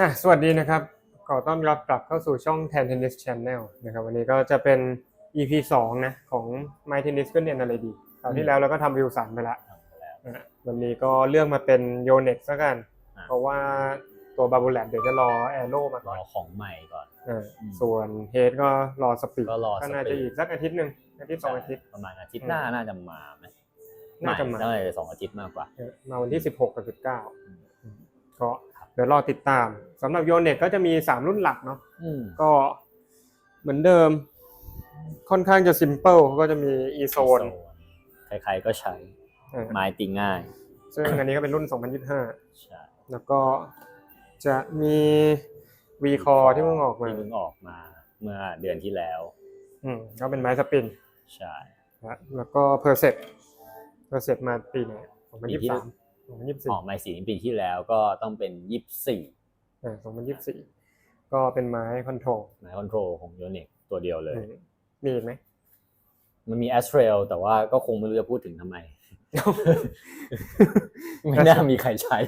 อะสวัสดีนะครับ ขอต้อนรับกลับเข้าสู่ช่อง Tan Tennis Channel นะครับ วันนี้ก็จะเป็น EP 2 นะ ของ My Tennis ก็เรียนอะไรดีคราวที่แล้วเราก็ทำวิวสามไปละนะฮะวันนี้ก็เลือกมาเป็น Yonex ซะกัน อะเพราะว่าตัวบาบูแลเดี๋ยวจะรอ Aero มารก่ออนของใหม่ก่อน อ่าอืมส่วนเฮดก็รอสปีดก็รอ ก็น่าจะ Speed อีกสักอาทิตย์หนึ่งอาทิตย์สองอาทิตย์ ประมาณอาทิตย์หน้าอืมน่าจะมาไหมน่าจะมาน่าจะสองอาทิตย์มากกว่า เออมาวันที่ 16 กับอืม19ก็ เดี๋ยวรอติดตามสำหรับ Yonex ก็จะมี 3 รุ่นหลักเนาะอืมก็เหมือนเดิม ค่อนข้างจะ simple ก็จะมี e zone ใครๆก็ใช้เออไม้ตีง่าย ซึ่งอันนี้ก็เป็นรุ่น 2025ใช่แล้วก็จะมี v core ที่เพิ่งออกมาที่เพิ่งออกมา เมื่อเดือนที่แล้ว อืมก็เป็นไม้สปิน ใช่นะแล้วก็ percept percept มาปีไหนปีที่ 2023ออกมาสีปีที่แล้วก็ต้องเป็นยี่สี่2024อ่า2024ก็เป็นไม้คอนโทรลไม้คอนโทรลของโยเน็กตัวเดียวเลย มีอีกไหมมันมี a s t r a l แต่ว่าก็คงไม่รู้จะพูดถึงทำไม ไม่น่ามีใครใช้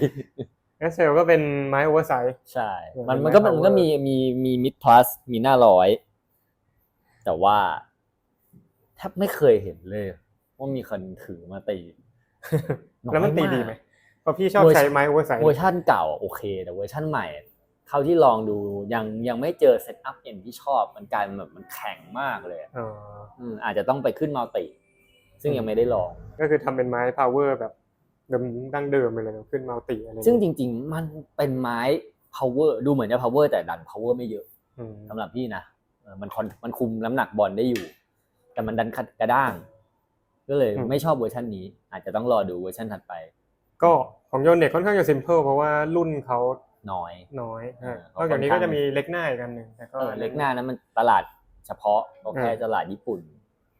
เอสเซลก็เป็นไม้โอเวอร์ไซส์ใช่เออมันเป็นมันก็ไม้มันก็ power มีมีมีมิดพลัสมีหน้าร้อย แต่ว่าแทบไม่เคยเห็นเลย ว่ามีคนถือมาตีน้อยแล้วมันตีากดีไหม เพราะพี่ชอบเวอร์ชัใช้นไม้โอเวอร์ไซส์เวอร์ชันเก่าโอเค แต่เวอร์ชันใหม่เท่าที่ลองดูยังยังไม่เจอเซตอัพเอ็นที่ชอบมันกลายเป็นแบบมันแข็งมากเลยอ๋ออืมอาจจะต้องไปขึ้นมัลติ ซึ่งยังไม่ได้ลอง ก็คือทำเป็นไม้พาวเวอร์แบบเดิมดั้งเดิมไปเลยเนอะขึ้นมัลติอะไรซึ่งจริง ๆ มันเป็นไม้ power ดูเหมือนจะ power แต่ดัน power ไม่เยอะอืมสำหรับพี่นะเออมันคอนมันคุมน้ำหนักบอลได้อยู่ แต่มันดันขัดกระด้าง ก็เลยไม่ชอบเวอร์ชันนี้ อาจจะต้องรอดูเวอร์ชันถัดไป ก็ของโยนเน็กค่อนข้างจะซิมเ l ิลเพราะว่ารุ่นเขาน้อยน้อยเออฮะนอกจากนี้ค่ก็อนข้างจะมีเล็กหน้าอีกอันหนึ่งแต่ก็เออเล็กหน้านั้นมันตลาดเฉพาะก็แค่เออตลาดญี่ปุ่น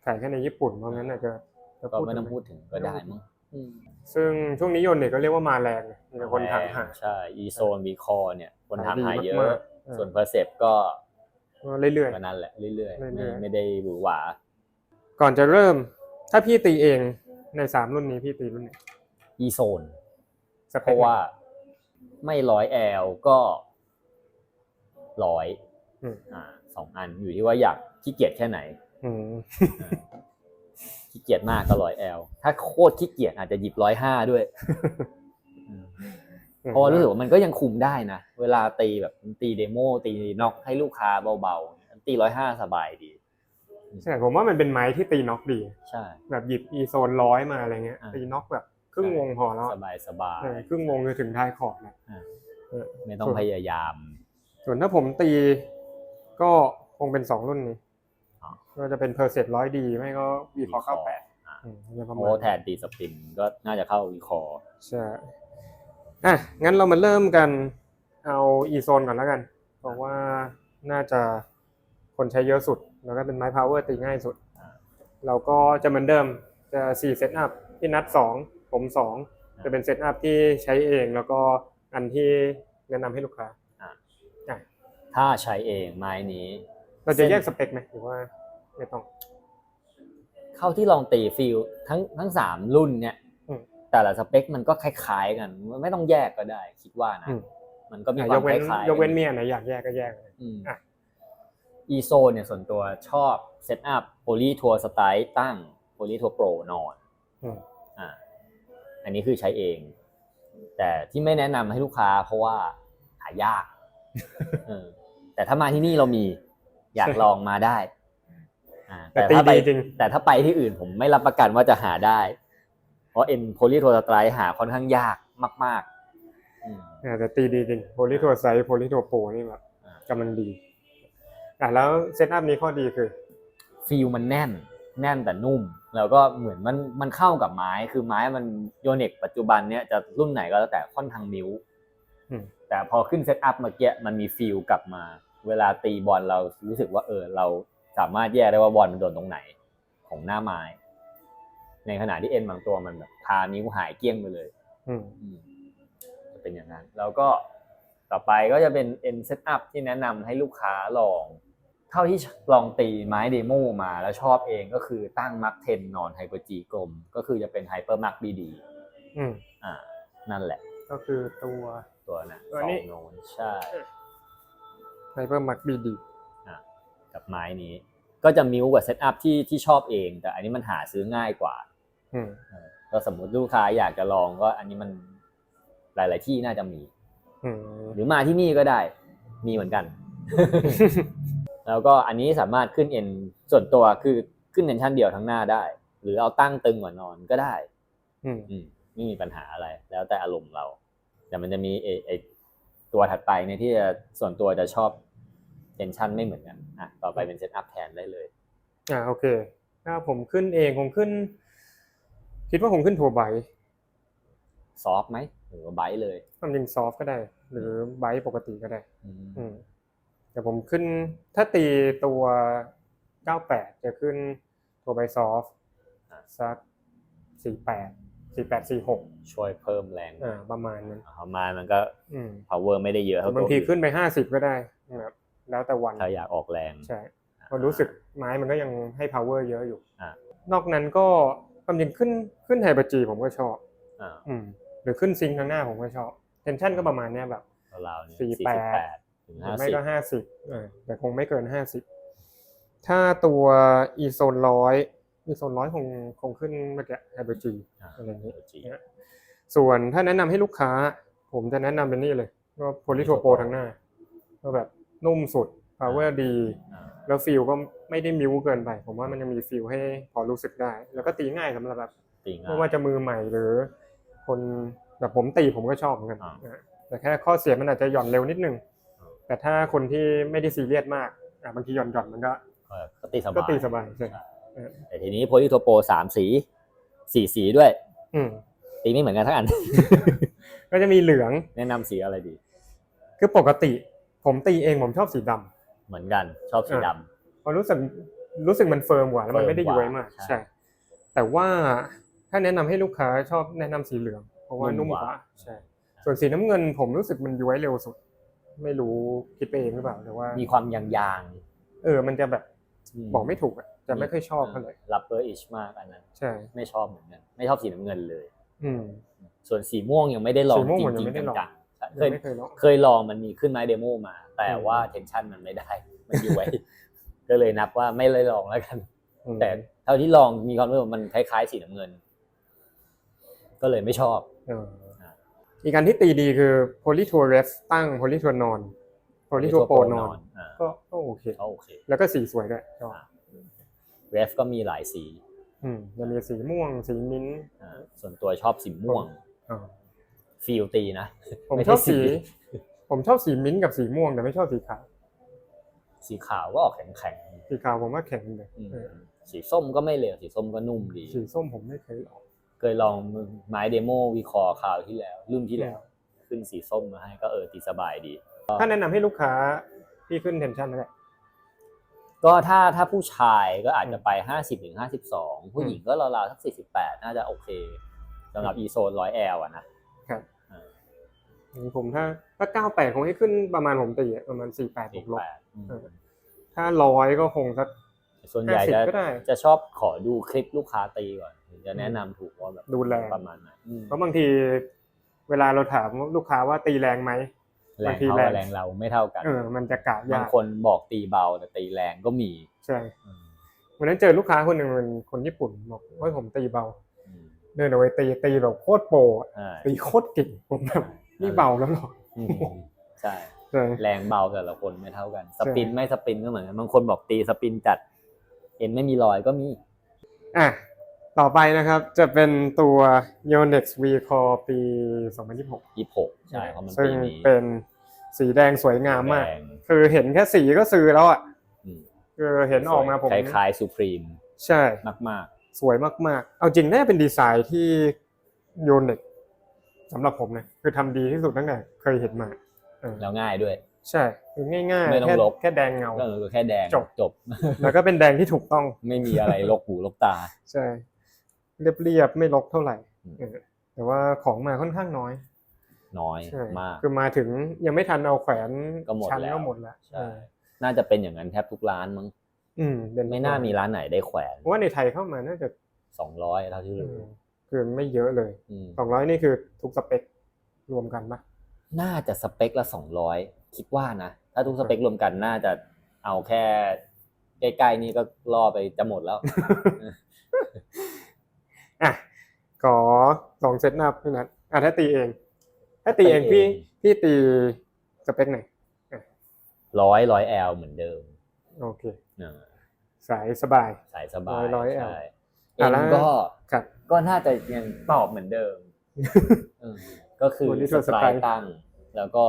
ขายแค่ในญี่ปุ่นเพราะงั้นอาจจะจะก็พูดไม่ต้องถึพูดถึงก็ได้มั้งอืมซึ่งช่วงนี้โยนเน็กก็เรียกว่ามาแรงนะมีแต่คนถามหาใช่อีโซนวีคอเนี่ยคนถามหาเยขายดีมาอะกๆเออส่วนเพอร์เซปก็ก็เรื่อยก็นั่นแหละเรื่อยๆไม่เรื่อยๆไม่ได้หวือหวาๆก่อนจะเริ่ม ถ้าพี่ตีเองในสามรุ่นนี้พี่ตีรุ่นไหน อีโซนสปคเพราะว่าไม่ร้อยแอลก็ร้อยอืมอ่าสองอันอยู่ที่ว่าอยากขี้เกียจแค่ไหนอืมขี้เกียจมากก็ร้อยแอลถ้าโคตรขี้เกียจอาจจะหยิบร้อยห้าด้วยอืมเพราะว่ารู้สึกว่ามันก็ยังคุมได้นะ เวลาตีแบบตีเดโมตีน็อกให้ลูกค้าเบาๆตีร้อยห้าสบายดีใช่ผมว่ามันเป็นไม้ที่ตีน็อกดี ใช่ แบบหยิบอีโซนร้อยมาอะไรเงี้ยอ่าตีน็อกแบบ ครึ่งวงพอแล้วสบายสบายเออครึ่งวงคือถึงท้ายขอบนะไม่ต้องพยายาม ส่วนถ้าผมตีก็คงเป็นสองรุ่นนี้อ๋อก็จะเป็นเพอร์เซ็ตร้อยดีไม่ก็วีคอ V-Core เก้าแปดอ่าจะประโมมาณแทนตีสปินก็น่าจะเข้าวีคอร์ใช่อะงั้นเรามาเริ่มกันเอาอีโซนก่อนแล้วกันเพราะว่าน่าจะคนใช้เยอะสุด แล้วก็เป็นไม้พาวเวอร์ตีง่ายสุด เราก็จะเหมือนเดิมจะสี่เซตอัพพี่นัดสอง ผมสองจะเป็นเซตอัพที่ใช้เองแล้วก็อันที่แนะนำให้ลูกค้าอะถ้าใช้เองไม้นี้ เราจะแยกสเปคไหมหรือว่าไม่ต้อง เข้าที่ลองตีฟิลทั้งทั้งสามรุ่นเนี่ยอืมแต่ละสเปคมันก็คล้ายๆกันมันไม่ต้องแยกก็ได้ คิดว่านะ อืม มันก็มีอะควายมกเว้นคล้ายๆยกเว้นเมียไหนอยากแยกก็แยกเลย อืมอะ อีโซเนี่ยส่วนตัวชอบเซตอัพโพลีทัวร์สไตล์ตั้งโพลีทัวร์โปรนอน อืม อ่าอันนี้คือใช้เอง แต่ที่ไม่แนะนำให้ลูกค้า เพราะว่าหายากเออแต่ถ้ามาที่นี่เรามีอยากลองมาได้อ่าแต่ถ้าตีไป ดีจริง แต่ถ้าไปที่อื่นผมไม่รับประกันว่าจะหาได้ เพราะเอ็นโพลีโทรสไตร์หาค่อนข้างยากมากๆอืม อะแต่ตีดีจริงโพลิทัวไซส์โพลิทัวโปรนี่แบบอ่ากำลังดีอะแล้วเซตอัพนี้ข้อดีคือฟีลมันแน่น แน่นแต่นุ่ม แล้วก็เหมือนมันมันเข้ากับไม้คือไม้มันโยเน็กปัจจุบันเนี้ยจะรุ่นไหนก็แล้วแต่ค่อนข้างมิ้วอืมแต่พอขึ้นเซตอัพเมื่อกี้มันมีฟีลกลับมา เวลาตีบอลเรารู้สึกว่าเออเราสามารถแยกได้ว่าบอลมันโดนตรงไหนของหน้าไม้ ในขณะที่เอ็นบางตัวมันแบบพานิ้วหายเกลี้ยงไปเลยอืมอืมจะเป็นอย่างนั้น แล้วก็ต่อไปก็จะเป็น N setup ที่แนะนำให้ลูกค้าลอง เท่าที่ลองตีไม้เดโมมาแล้วชอบเองก็คือตั้งมักเทนนอนไฮเปอร์จีกลม ก็คือจะเป็นไฮเปอร์มักบีดีอืมอ่า นั่นแหละ ก็คือตัวตัวน่ะตัวสอนี้งโนนใช่ไฮเปอร์มักบีดีกับไม้นี้ ก็จะมิวกว่าเซตอัพที่ที่ชอบเอง แต่อันนี้มันหาซื้อง่ายกว่า อืมเออก็สมมติลูกค้าอยากจะลองก็อันนี้มันหลาย ๆ ที่น่าจะมีอืมหรือมาที่นี่ก็ได้ มีเหมือนกัน แล้วก็อันนี้สามารถขึ้นเอ็นส่วนตัวคือขึ้นเทนชั่นเดียวทั้งหน้าได้ หรือเอาตั้งตึงกว่านอนก็ได้อืมอืมไม่มีปัญหาอะไร แล้วแต่อารมณ์เรา แต่มันจะมีไอไอตัวถัดไปเนี่ยที่จะส่วนตัวจะชอบเทนชั่นไม่เหมือนกันอะต่อไปเป็นเซตอัพแทนได้เลยอ่าโอเคถ้าผมขึ้นเองผมขึ้น คิดว่าผมขึ้นทัวร์ไบค์ซอฟไหมหรือว่าไบท์เลยความจริงซอฟก็ได้ หรือไบค์ปกติก็ได้ อืม อืมแต่ผมขึ้นถ้าตีตัว 98 จะขึ้นตัวไบซอฟสัก 48 48 46 ช่วยเพิ่มแรงอ่าประมาณนั้นประมาณมันก็อืม power ไม่ได้เยอะแต่เท่าบางทีตัวอื่ขึ้นไป 50 ก็ได้นะครับแล้วแต่วันถ้าอยากออกแรงใช่เพราะรู้สึกไม้มันก็ยังให้ power เยอะอยู่อะนอกนั้นก็ความจริงขึ้นขึ้นไฮบาจีผมก็ชอบอ่าอืมหรือขึ้นซิงค์ข้างหน้าผมก็ชอบเทนชั่นก็ประมาณเนี้ยแบบราวๆนี้สี่สี่แปสิดบแปด ถึงหรืห้าอไม่สิบก็ห้าสิบแต่คงไม่เกินห้าสิบถ้าตัวอีโซนร้อยอีโซนร้อยคงคงขึ้นเมื่อกี้ไฮบาจีอะไรอย่างงี้จีส่วนถ้าแนะนำให้ลูกค้า ผมจะแนะนำเป็นนี่เลยก็โพลิทัวโปทั้งหน้าก็แบบนุ่มสุด power ดีอ่าแล้วฟิลก็ไม่ได้มิวเกินไป ผมว่ามันยังมีฟิลให้พอรู้สึกได้ แล้วก็ตีง่ายสำหรับแบบตีง่าไม่ยว่าจะมือใหม่หรือ คนแบบผมตีผมก็ชอบเหมือนกันอ่าอะแต่แค่ข้อเสียมันอาจจะหย่อนเร็วนิดนึงอ่า แต่ถ้าคนที่ไม่ได้ซีเรียสมากอะบางทีหย่อนหย่อนมันก็เออก็ตีสบายก็ตีสบายใช่เออแต่ทีนี้โพลิโทโปสามสีสี่สีด้วย อืมตีไม่เหมือนกันทั้งอัน ก็จะมีเหลือง แนะนำสีอะไรดี คือปกติ ผมตีเองผมชอบสีดำ เหมือนกันชอบสีดำเพราะรู้สึกรู้สึกมันเฟิร์มกว่าแล้วมันไม่ได้เฟิร์มกย้ว่าวยมากใช่ ใช่ แต่ว่าถ้าแนะนำให้ลูกค้าชอบแนะนำสีเหลือง เพราะว่านุ่นุ่มมกกว่าว่าใช่ ส่วนสีน้ำเงินผมรู้สึกมันย้วยเร็วสุด ไม่รู้คิดไปเองหรือเปล่าแต่ว่า มีความยางเออ มันจะแบบๆบอกไม่ถูกอะจะไม่ค่อยชอบเท่าไหร่รับเบอร์อิชมากอันนั้นใช่ไม่ชอบเหมือนกันไม่ชอบสีน้ำเงินเลย อืม ส่วนสีม่วงยังไม่ได้ลองสีม่วงจผมยัริงงไม่ได้ๆลองจังๆเคยังยไม่เคยลองเคยลองมันมีขึ้นไม้เดโมมา แต่อืมว่าเทนชันมันไม่ได้มันอยู่ไว้ก็เลยนับว่าไม่เลยลองแล้วกันอืมแต่เท่าที่ลองมีความรู้สึกว่ามันคล้ายๆสีน้ำเงิน ก็เลยไม่ชอบเอออีกการที่ตีดีคือโพลิทัวร์เรฟตั้งโพลิทัวร์นอนโพลิทัวร์โปรนอนอ่าก็ก็โอเค ก็โอเค แล้วก็สีสวยด้วยชอบเรฟก็มีหลายสี อืมจะมีสีม่วง สีมิ้นท์อ่าส่วนตัวชอบสีม่วงอ่าฟีลตีนะ ผมไม่ชใช่อบสีสี ผมชอบสีมิ้นท์กับสีม่วงแต่ไม่ชอบสีขาว สีขาวก็ออกแข็งสีขาวผมว่าแข็งเลยๆอืมเออสีส้มก็ไม่เลวสีส้มก็นุ่มดี สีส้มผมไม่เคยลอง เคยลองไม้เดโมวีคอร์คราวที่แล้ว รุ่นที่แล้ว ขึ้นสีส้มมาให้ก็เออตีสบายดี ถ้าแนะนำให้ลูกค้าที่ขึ้นเทนชั่นนั่นแหละ ก็ถ้าถ้าผู้ชายก็อาจจะไปห้าสิบถึงห้าสิบสองผู้หญิงก็ราวๆสักสี่สิบแปดน่าจะโอเคสำหรับอีโซนร้อยแอลอะนะครับอ่าผมถ้าถ้าเก้าแปดคงให้ขึ้นประมาณผมตีอะประมาณสี่แปดบสี่วกลบแปดเออ ถ้าร้อยก็คงสักส่วนใหญ่50จะก็ได้ จะชอบขอดูคลิปลูกค้าตีก่อนถึง จะแนะนำถูกว่าแบบดูแรงประมาณไหนอืมเพราะบางทีเวลาเราถามลูกค้าว่าตีแรงไหม แรงบางทีเขาแรง กับแรงเราไม่เท่ากันเออ มันจะกะบางยากคนบอกตีเบาแต่ตีแรงก็มีใช่อืมวันนั้นเจอลูกค้าคนหนึ่งเป็นคนญี่ปุ่นบอกว่าผมตีเบา อืมเดินเอาไว้ตีตีแบบโคตรโปรอะอ่าตีโคตรเก่งผมแบบนี่เบาแล้วหรออืมใช่ ใช่ แรงเบาแต่ละคนไม่เท่ากัน สปินไม่สปินก็เหมือนกันบางคนบอกตีสปินจัด เอ็นไม่มีรอยก็มี อะ ต่อไปนะครับจะเป็นตัว Yonex V Core ปี 2026ยี่หกใช่เพราะมันซึ่ปีงนี้ เป็นสีแดงสวยงามมาก แดงคือเห็นแค่สีก็ซื้อแล้วอะอืม คือเห็นออกมาผม คล้ายๆซูพรีมใช่ มากสวยมากๆ เอาจริงน่าจะเป็นดีไซน์ที่ Yonex สำหรับผมนะคือทำดีที่สุดตั้งแต่เคยเห็นมาเออๆ แล้วง่ายด้วย ใช่คือง่ายไม่ๆ ต้องแค่ลบ แค่แดงเงา ก็คือแค่แดงจบจบแล้วก็เป็นแดงที่ถูกต้อง ไม่มีอะไรลกหูลกตา ใช่ เรียบๆไม่ลกเท่าไหร่อืมเออแต่ว่าของมาค่อนข้างน้อย น้อยใช่มากคือมาถึงยังไม่ทันเอาแขวนก็หมดชั้นแล้วก็หมดแล้วใช่น่าจะเป็นอย่างนั้นแทบทุกร้านมั้งอืมเป็นไม่น่ามีร้านไหนได้แขวนเพราะว่าในไทยเข้ามาน่าจะสองร้อยเท่าที่อืรู้มคือไม่เยอะเลยอืมสองร้อยนี่คือทุกสเปครวมกันปะน่าจะสเปคละสองร้อยคิดว่านะถ้าทุกสเปครวมกันน่าจะเอาแค่ใกล้ๆนี่ก็ล่อไปจะหมดแล้ว อะขอลองเซตอัพพี่นัทอะถ้าตีเอง ถ้าตีเองพี่ตีเองพี่ตีสเปคไหนร้อยร้อยแอลเหมือนเดิม โอเคเออสายสบาย สายสบายร้อย L ใช่อะเอ็นแล้วก็ครับก็น่าจะยังตอบเหมือนเดิมเออก็คือวันนี้สตัวสไตไตล์ล์ตั้ง แล้วก็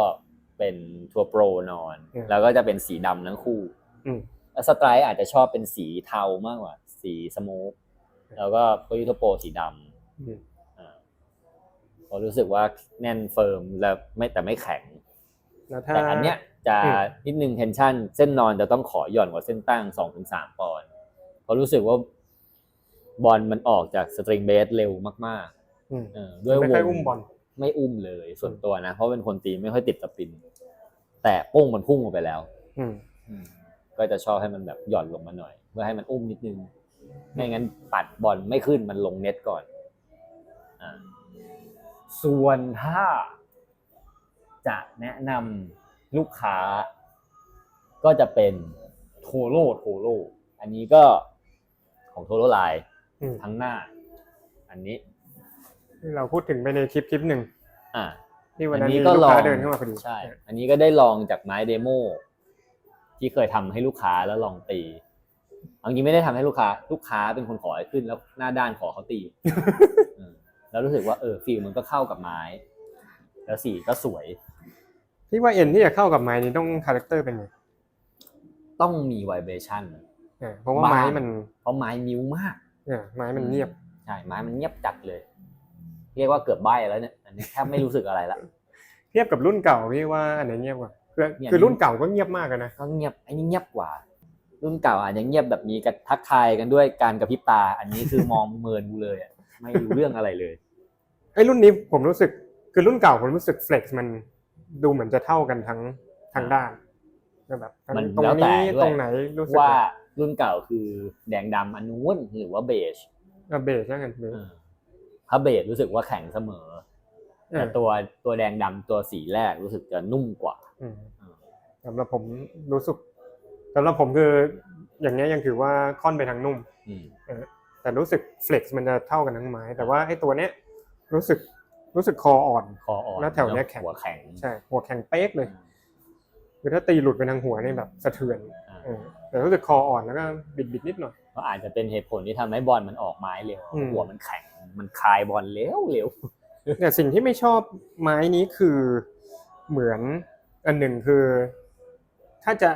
เป็นทัวร์โปรนอนอืมแล้วก็จะเป็นสีดำทั้งคู่อืมแล้วสไตล์อาจจะชอบเป็นสีเทามากกว่า สีสโมก แล้วก็โปรยุทโปรสีดอืมำอ่าเพราะรู้สึกว่าแน่นเฟิร์มแล้วไม่แต่ไม่แข็งแล้วถ้าแต่อันเนี้ยจะอืมนิดนึงเทนชันเส้นนอนจะต้องขอหย่อนกว่าเส้นตั้งสองถึงสามปอนด์เพราะรู้สึกว่าบอลมันออกจากสตริงเบสเร็วมากอืมๆเออด้วยไม่วค่อยงอุ้มบอลไม่อุ้มเลยส่วนตัวนะ เพราะเป็นคนตีไม่ค่อยติดสปิน แต่โป้งมันพุ่งออกไปแล้วอืมอืมก็จะชอบให้มันแบบหย่อนลงมาหน่อย เพื่อให้มันอุ้มนิดนึง ไม่งั้นปัดบอลไม่ขึ้นมันลงเน็ตก่อนอ่าส่วนถ้าจะแนะนำลูกค้า ก็จะเป็นโทโร่โทโร่อันนี้ก็ของโทโร่ไลน์อืมทั้งหน้า อันนี้ที่เราพูดถึงไปในคลิปคลิปหนึ่งอ่าที่วันนั้นอันนี้มีก็ลูกลองค้าเดินเข้ามาพอดีใช่ อันนี้ก็ได้ลองจากไม้เดโมที่เคยทำให้ลูกค้าแล้วลองตี เอาจริงไม่ได้ทำให้ลูกค้า ลูกค้าเป็นคนขอให้ขึ้นแล้วหน้าด้านขอเขาตีอืมแล้วรู้สึกว่าเออฟิลมันก็เข้ากับไม้ แล้วสีก็สวยพี่ว่าเอ็นที่จะเข้ากับไม้นี้ต้องคาแรคเตอร์เป็นไงต้องมีไวเบชั่นอ่าเพราะว่าบ้างไม้มัน เพราะไม้มิ้วมากอ่าไม้มันเงียบใช่ไม้มันเงียบจัดเลย เรียกว่าเกือบใบแล้วเนี่ยอันนี้แทบไม่รู้สึกอะไรละเทียบกับรุ่นเก่าพี่ว่าอันไหนเงียบกว่าคือเนี่ยคือรุ่นเก่าก็เงียบมากอะนะก็เงียบอันนี้เงียบกว่า รุ่นเก่าอาจจะเงียบแบบมีกระทักทายกันด้วยการกระพริบตา อันนี้คือมองเมินกูเลยอะไม่รู้เรื่องอะไรเลยไอ้รุ่นนี้ผมรู้สึกคือรุ่นเก่าผมรู้สึกเฟล็กซ์มันดูเหมือนจะเท่ากันทั้งทั้งด้านแบบทั้งมันตรงแล้วแต่นี้ด้วย ตรงไหนรู้สึกว่ารุ่นเก่าคือแดงดำอันนู้นหรือว่าเบจว่าเบสใช่กันเบสเออถ้าเบจรู้สึกว่าแข็งเสมอ เอแต่อตัวตัวแดงดำตัวสีแรกรู้สึกจะนุ่มกว่า อืมเออสำหรับผมรู้สึก สำหรับผมคืออย่างเงี้ยยังถือว่าค่อนไปทางนุ่มอืมแต่รู้สึกเฟล็กซ์มันจะเท่ากันทั้งไม้ แต่ว่าไอ้ตัวเนี้ยรู้สึกรู้สึกคออ่อนคออ่อนแล้วแถวเนี้ยแข็งหัวแข็งใช่หัวแข็งเป๊กเลยคือถ้าตีหลุดไปทางหัวนี่แบบสะเทือนอ่าเออแต่รู้สึกคออ่อนแล้วก็บิดบิดๆนิดหน่อยก็อาจจะเป็นเหตุผลที่ทำให้บอลมันออกไม้เร็วอืมหัวมันแข็งมันคลายบอลเร็วเร็วแต่สิ่งที่ไม่ชอบไม้นี้คือเหมือนอันหนึ่งคือ ถ้าจะ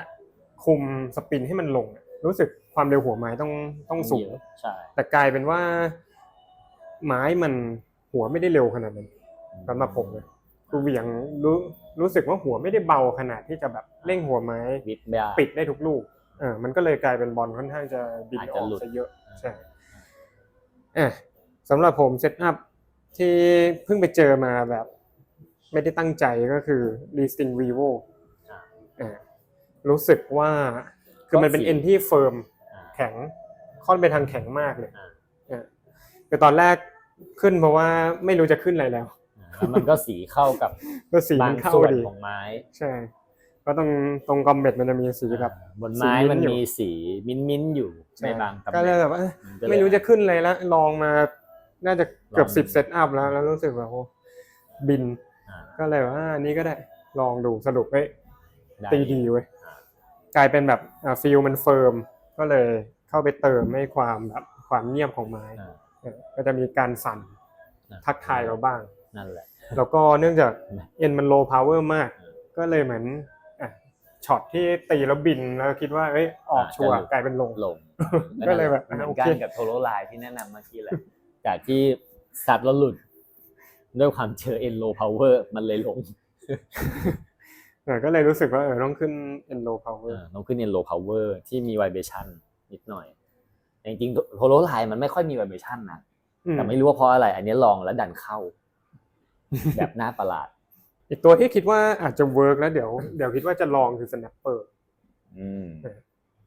คุมสปินให้มันลงอะรู้สึกความเร็วหัวไม้ต้องต้องสูง ใช่แต่กลายเป็นว่า ไม้มันหัวไม่ได้เร็วขนาดนั้นสำหรับผมเลยคือเหวี่ยงรู้รู้สึกว่าหัวไม่ได้เบาขนาดที่จะแบบเร่งหัวไม้วิดไม่ได้ปิดได้ทุกลูกเออมันก็เลยกลายเป็นบอลค่อนข้างจะบินอาจอจะอกหลุดซะเยอะใช่อะสำหรับผมเซตอัพที่เพิ่งไปเจอมาแบบ ไม่ได้ตั้งใจก็คือ r e s t i n g Vivo อ่าอ่า รู้สึกว่าคือมันเป็นก็สีเอ็นที่เฟิร์มอ่าแข็งค่อนไปทางแข็งมากเลยอ่าอ่าคือตอนแรกขึ้นเพราะว่าไม่รู้จะขึ้นอะไรแล้วแล้วมันก็สีเข้ากับก็สีบามังนเข้าส่วนดีของไม้ ใช่ก็ตรงตรงกอมเบ็ดมันจะมีสีแบบอ่าบนไม้สีมิ้นท์มันอยู่มีสีมิ้นมิ้นท์อยู่ในบางตำแหก็เลยน่งแบบว่าเอ้ยนก็เลยไม่รู้จะขึ้นอะไรแล้วลองมาน่าจะเกือบลองสิบเซตอัพแล้วแล้วรู้สึกแบบโอ้บินอ่าก็เลยว่าอ่าอันนี้ก็ได้ลองดูสรุปเอ้ยได้ตีดีเว้ยอ่า กลายเป็นแบบอ่าฟิลมันเฟิร์มก็เลยเข้าไปเติมให้ความแบบความเงียบของไม้อ่าเออก็จะมีการสั่นอ่าทักทายเราบ้างนั่นแหละแล้วก็เนื่องจากอืมเอ็นมันโลพาวเวอร์มากอืมก็เลยเหมือนอะช็อตที่ตีแล้วบินแล้วคิดว่าเอ้ยออกอ่าชัวร์จะหลุดกลายเป็นลงลงก็เลยแบบเหมือนโอกันเคกับโทโรไลน์ที่แนะนำเมื่อกี้แหละจากที่สัตว์แล้วหลุด ด้วยความเจอเอ็นโลพาวเวอร์มันเลยลงเออ ก็เลยรู้สึกว่าเออต้องขึ้น end low power เออต้องขึ้นเอ็นโลพาวเวอร์ที่มีไวเบชั่นนิดหน่อยแต่จริงๆโทโรไลน์มันไม่ค่อยมีไวเบชั่นนะอืมแต่ไม่รู้ว่าเพราะอะไร อันนี้ลองแล้วดันเข้า แบบน่าประหลาด อีกตัวที่คิดว่าอาจจะเวิร์กแล้วเดี๋ยวเดี๋ยวคิดว่าจะลองคือ snapper อืม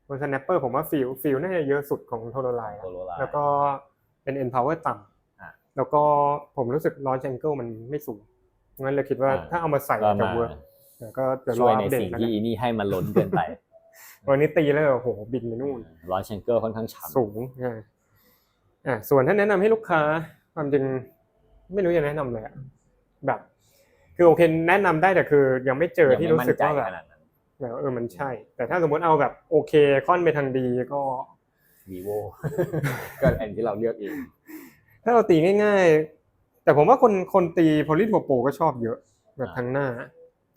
เพราะ snapper ผมว่าฟิลฟิลน่าจะเยอะสุดของโทโรไลน์โทโรไลน์แล้วก็เป็น end power ต่อะำแล้วก็ผมรู้สึก launch angle มันไม่สูงงั้นเลยคิดว่าอ่าถ้าเอามาใส่ก็จะมาเวิร์กแต่ ก็เดี๋ยวรช่อวยอัในปเดตสิ่งแล้วที่กันอีนี่ให้มันล้นเกินไปวันนี้ตีแล้วโอ้โหบินไปนู่น ร้อนเชงเกอร์ค่อนข้างฉ่ำสูงใช่อ่าส่วนถ้าแนะนำให้ลูกค้า ความจริงไม่รู้จะแนะนำเลยอะแบบ คือโอเคแนะนำได้แต่คือยังไม่เจอที่รู้สึกว่าแบบขนาดนั้น แบบเออมันใช่ แต่ถ้าสมมติเอาแบบโอเคค่อนไปทางดีก็ vivo ก็อันที่เราเลือกเองถ้าเราตีง่าย ๆ แต่ผมว่าคนคนตีโพลิทัวโปก็ชอบเยอะแบบทางหน้า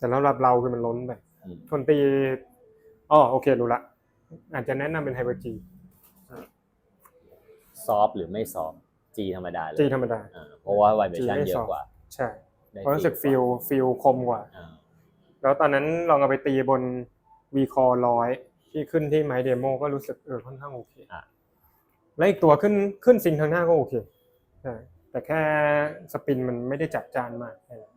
แต่แล้วรับเราคือมันล้นไปอืมคนตีอ๋อโอเครู้ละ อาจจะแนะนำเป็นไฮเปอร์จีซอฟหรือไม่ซอฟ G ธรรมดาเลยจีธรรมดา อ่าเพราะว่า vibration G ไม่เยซออะฟกว่าใช่ได้เพราะรู้สึกฟิลฟิลคมกว่า อ่าแล้วตอนนั้นลองเอาไปตีบน V c o r ร้อยที่ขึ้นที่ไมเดโมก็รู้สึกเออค่อนข้างโอเคอะแล้วอีกตัวขึ้นขึ้นซิงทางหน้าก็โอเคใช่แต่แค่สปินมันไม่ได้จัดจานมากแค่นั้น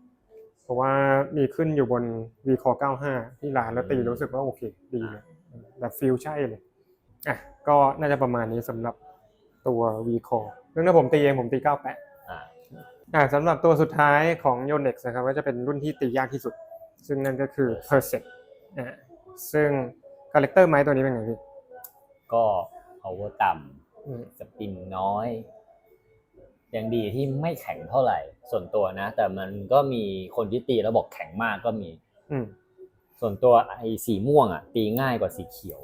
เพราะว่ามีขึ้นอยู่บน V c o r 95 ที่ร้านแล้วตีรู้สึกว่าโอเค ดีเลยแบบฟิลใช่เลยอะก็น่าจะประมาณนี้สำหรับตัว V c o r เรื่องถ้าผมตีเองผมตี 98อ่าอ่าสำหรับตัวสุดท้ายของ Yonex นะครับก็จะเป็นรุ่นที่ตียากที่สุด ซึ่งนั่นก็คือ Perseid อ่าซึ่งคาแรคเตอร์ไม้ตัวนี้เป็นไงพี่ก็ power ต่อืมำสปินน้อย ยังดีที่ไม่แข็งเท่าไหร่ ส่วนตัวนะ แต่มันก็มีคนที่ตีแล้วบอกแข็งมากก็มีอืมส่วนตัวไอ้สีม่วงอะ ตีง่ายกว่าสีเขียว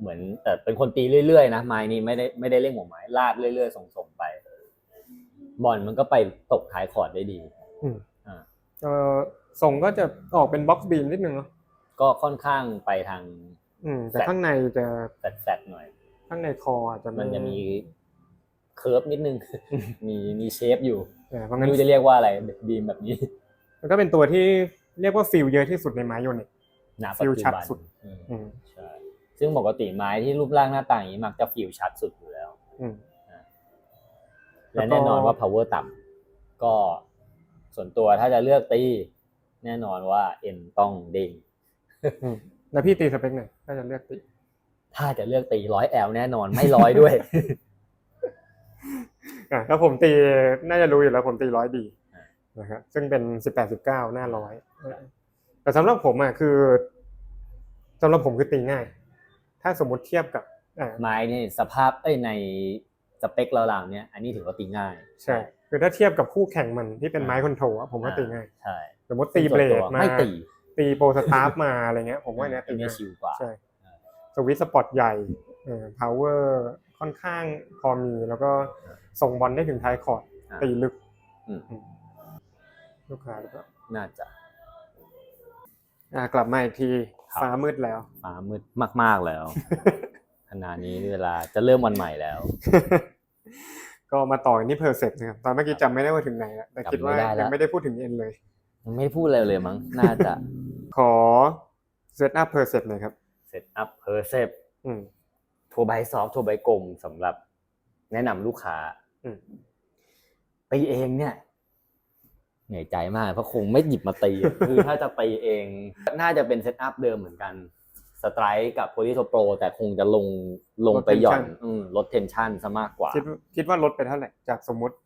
เหมือน แต่เป็นคนตีเรื่อยๆนะไม้นี้ไม่ได้ไม่ได้เล่นหัวไม้ลากเรื่อยๆส่งๆไป บอลมันก็ไปตกท้ายคอร์ดได้ดีอืมอ่าเอ่อส่งก็จะออกเป็นบ็อกซ์บีมนิดนึงเนาะก็ค่อนข้างไปทาง อืมแต่แฟลตข้างในจะแฟดๆหน่อย ข้างในคออาจจะไมันจะมี เคิร์ฟนิดนึง มีมีเชฟอยู่เออเพราะไม่งั้นรู้จะเรียกว่าอะไรบีมแบบนี้มันก็เป็นตัวที่เรียกว่าฟิลเยอะที่สุดในไม้ Yonex ณปัจฟิลจุชัดบันสุด อืมอืมใช่ซึ่งปกติไม้ที่รูปร่างหน้าตาอย่างนี้มักจะฟิลชัดสุดอยู่แล้ว อืม แล้และวก็แน่นอนว่า power ต่ำก็ส่วนตัวถ้าจะเลือกตี แน่นอนว่า N ต้องเด้งอืมแล้วพี่ตีสเปคไหนถ้าจะเลือกตีถ้าจะเลือกตีร้อยแอลแน่นอนไม่ร้อยด้วย อะถ้าผมตีน่าจะรู้อยู่แล้วผมตีร้อยดีอ่านะครับซึ่งเป็นสิบแปดสิบเก้าหน้าร้อยแต่สำหรับผมอะคือสำหรับผมคือตีง่าย ถ้าสมมุติเทียบกับอ่าไม้นี่สภาพเอ้ยในสเปคเราๆเนี้ยอันนี้ถือว่าตีง่าย ใช่คือถ้าเทียบกับคู่แข่งมันที่เป็นไม้คอนโทรลอะผมว่าตีง่ายใช่สมมติตีเบลดมาไม่ตีตีโปรสตาร์ฟมาอะไรเงี้ย ผมว่าเนี้ยอัตีนนี้ง่ายชิลกว่าใช่สวิตช์สปอตใหญ่เอ่อพาวเวอร์ ค่อนข้างพอมีแล้วก็ส่งบอลได้ถึงท้ายคอร์ดอ่าตีลึกอืมอืมลูกค้าหรือเปล่าน่าจะอ่ากลับมาอีกทีครับฟ้ามืดแล้วฟ้ามืดมาก ๆแล้วขณะนี้เวลาจะเริ่มวันใหม่แล้ว ก็มาต่อกันที่เพอร์เซปนะครับตอนเมื่อกี้จำไม่ได้ว่าถึงไหนแล้วแต่คิดว่าจำไม่ได้แล้วยังไม่ได้พูดถึงเอ็นเลยยังไม่ได้พูดอะไรเลยมั้งน่าจะ ขอเซตอัพเพอร์เซปหน่อยครับเซตอัพเพอร์เซปอืม ทัวร์ไบซอฟทัวร์ไบกลมสำหรับแนะนำลูกค้าอืมตีเองเนี่ย เหนื่อยใจมากเพราะคงไม่หยิบมาตีอะคือถ้าจะตีเอง น่าจะเป็นเซตอัพเดิมเหมือนกันสไตร์กับโพลิโทโปร แต่คงจะลงลงไปหย่อนอืมลดเทนชันซะมากกว่า คิดคิดว่าลดไปเท่าไหร่ จากสมมุติ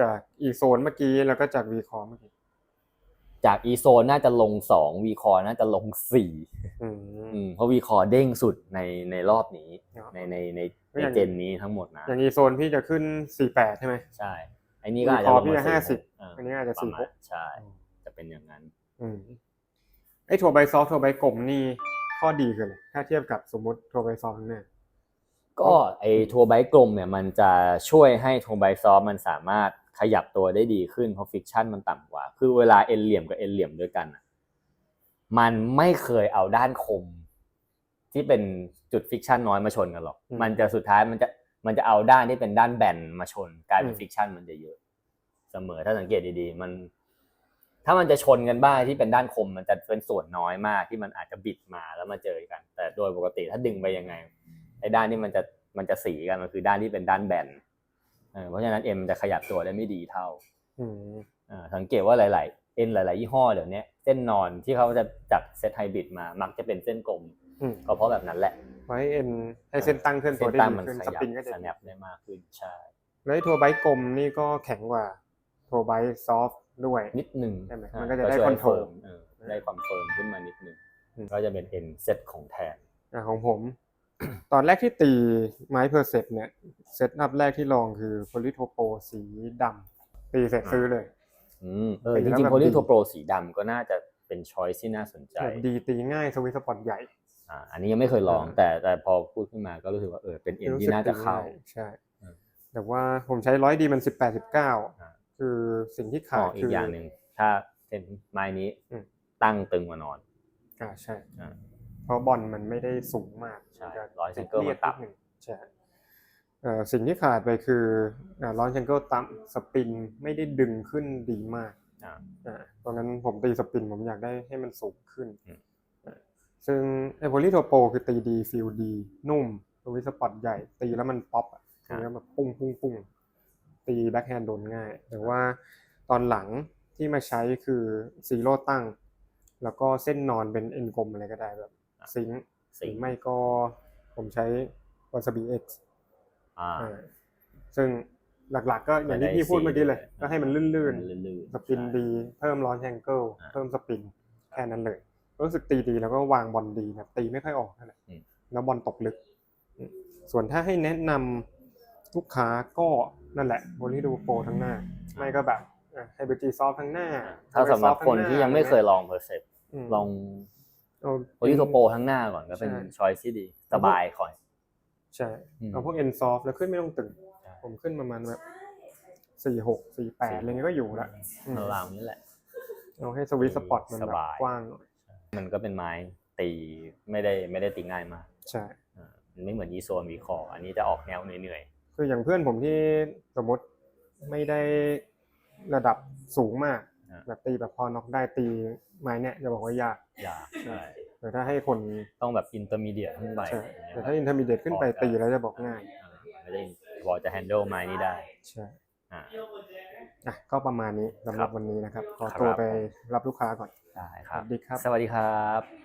จากอีโซนเมื่อกี้แล้วก็จากวีคอเมื่อกี้ จากอีโซนน่าจะลงสองวีคอน่าจะลงสี่อืมอืมเพราะวีคอเด้งสุดในในรอบนี้ครับในในในก็ในอย่างเจนนี้ทั้งหมดนะอย่างอีโซนพี่จะขึ้น48ใช่ไหมใช่ไอ้นี่ก็อาจจะวีคอลงพี่มาจะสี่50หกเอันนี้อาจจะประมาณ46ใช่ จะเป็นอย่างนั้นอืมไอ้ถั่วใบซอฟถั่วใบกลมนี่ข้อดีคืออะไรถ้าเทียบกับสมมติถั่วใบซอฟเนี่ยก็ไอทัวร์ไบกลมเนี่ยมันจะช่วยให้ทัวร์ไบซอฟมันสามารถ ขยับตัวได้ดีขึ้นเพราะฟิกชันมันต่ำกว่า คือเวลาเอ็นเหลี่ยมกับเอ็นเหลี่ยมด้วยกันอะมันไม่เคยเอาด้านคม ที่เป็นจุดฟิกชันน้อยมาชนกันหรอกอืมมันจะสุดท้ายมันจะมันจะเอาด้านที่เป็นด้านแบนมาชนกลายเป็นอืมฟิกชันมันจะเยอะ เสมอถ้าสังเกตดีๆ มัน ถ้ามันจะชนกันบ้างที่เป็นด้านคม มันจะเป็นส่วนน้อยมากที่มันอาจจะบิดมาแล้วมาเจอกัน แต่โดยปกติถ้าดึงไปยังไงไอ้ด้านที่มันจะมันจะสีกันมันคือด้านที่เป็นด้านแบน เออเพราะฉะนั้นเอ็มจะขยับตัวได้ไม่ดีเท่าอืมอ่าสังเกตว่าหลาย ๆ เอ็นหลาย ๆ ยี่ห้อเดี๋ยวนี้เส้นนอนที่เขาจะจัดเซตไฮบริดมามักจะเป็นเส้นกลมอืมก็เพราะแบบนั้นแหละไว้เอ็นให้เส้นตั้งเคลื่อนตัเส้วนได้ตั้งดีมันขึ้นขสยับปริงก็จะสดีแนปได้มากขึ้นใช่แล้วไอ้ถั่วใบกลมนี่ก็แข็งกว่าถั่วใบซอฟด้วยนิดหนึ่งใช่ไหมใช่มันก็จะได้ช่วย control เฟิร์มเออได้ความเฟิร์มขึ้นมานิดหนึ่งอืมก็จะเป็นเอ็นเซตของแทนอะของผม ตอนแรกที่ตีไม้เพอร์เซปเนี่ยเซตอัพแรกที่ลองคือโพลิโทโปสีดำตีเสร็จซื้อเลย อืมเออเป็นจแล้วริงแบบๆโพลีดีโทโปรสีดำก็น่าจะเป็นช้อยที่น่าสนใจแบบดีตีง่ายสวิตช์สปอตใหญ่อ่าอันนี้ยังไม่เคยลองอ่าแต่แต่พอพูดขึ้นมาก็รู้สึกว่าเออเป็นเอ็นที่น่าจะเข้ารู้สึกดีง่ยใช่อืมแต่ว่าผมใช้ร้อยดีมันสิบแปดสิบเก้าอ่าคือสิ่งที่อ๋ขาอดอีคืกออย่างหนึ่งถ้าเป็นไม้นี้อืมตั้งตึงกว่านอนอ่าใช่อ่าเพ ราะบอลมันไม่ได้สูงมากใช่มันจะร้อยซิงเกิลรียมันต่ำดดงใช่เอ่อสิ่งที่ขาดไปคืออ่าร้อนเชงเกิลต่ำสปินไม่ได้ดึงขึ้นดีมากอ่าอ่าตอนนั้นผมตีสปินผมอยากได้ให้มันสูงขึ้นอืมอ่าซึ่งไอโพลีโทโปคือตีดีฟิลดี นุ่มสวิตช์สปอตใหญ่ ตีแล้วมันป๊อปอะตีแล้วแบบปุ้งปุ้งปุ้งตีแบ็คแฮนด์โดนง่าย แต่ว่าตอนหลังที่มาใช้คือซีโร่ตั้ง แล้วก็เส้นนอนเป็นเอ็นกลมอะไรก็ได้แบบ ซิงค์หสิรืงอไม่ก็ผมใช้ Wasabi X อ่า อ่าซึ่งหลักๆ ก็อย่างที่พี่พูดเมื่อกี้เลย ก็ให้มันลื่นลื่นๆๆสปินใช่ ดี เพิ่มร้อนแองเกิลอ่าเพิ่มสปิน แค่นั้นเลย รู้สึกตีดีแล้วก็วางบอลดีนะตีไม่ค่อยออกเท่าไหร่อืม แล้วบอลตกลึกอืมส่วนถ้าให้แนะนำลูกค้าก็นั่นแหละโบลี่ดูโปรทั้งหน้า ไม่ก็แบบไฮเบอร์จีซอฟทั้งหน้าถ้าสำหรับคนที่ยังไม่เคยลองเพอร์เซปมลอง เอาโพลีโทโปรทั้งหน้าก่อนก็เป็นใช่ช้อยที่ดี สบายคอย ใช่อืมเอาพวกเอ็นซอฟแล้วขึ้นไม่ต้องตึงใช่ผมขึ้นประมาณแบบสี่หกสี่แปดอะไรเงี้ยก็อยู่ละอืมราวๆนี้แหละ เอาให้สวิตช์สปอตมันสแบบบายกว้างหน่อยมันก็เป็นไม้ตีไม่ได้ไม่ได้ตีง่ายมาก ใช่อ่ามันไม่เหมือนอีโซนวีคออันนี้จะออกแนวเหนื่อยคืออย่างเพื่อนผมที่สมมติไม่ได้ระดับสูงมาก แบบตีแบบพอน็อกได้ตีไม้เนี่ยจะบอกว่ายากๆยากใช่แต่ถ้าให้คนต้องแบบอินเตอร์มีเดียขึ้นไปใช่อย่างเงี้ยแต่ถ้าอินเทอร์มีเดียขึ้นไปตีแล้วจะบอกง่ายอ่าไม่ได้พอจะแฮนด์ลไม้นี้ได้ใช่อ่าอะก็ประมาณนี้สำหรับครับวันนี้นะครับ ขอครับตัวไปรับลูกค้าก่อนได้ครับสวัสดีครับสวัสดีครับ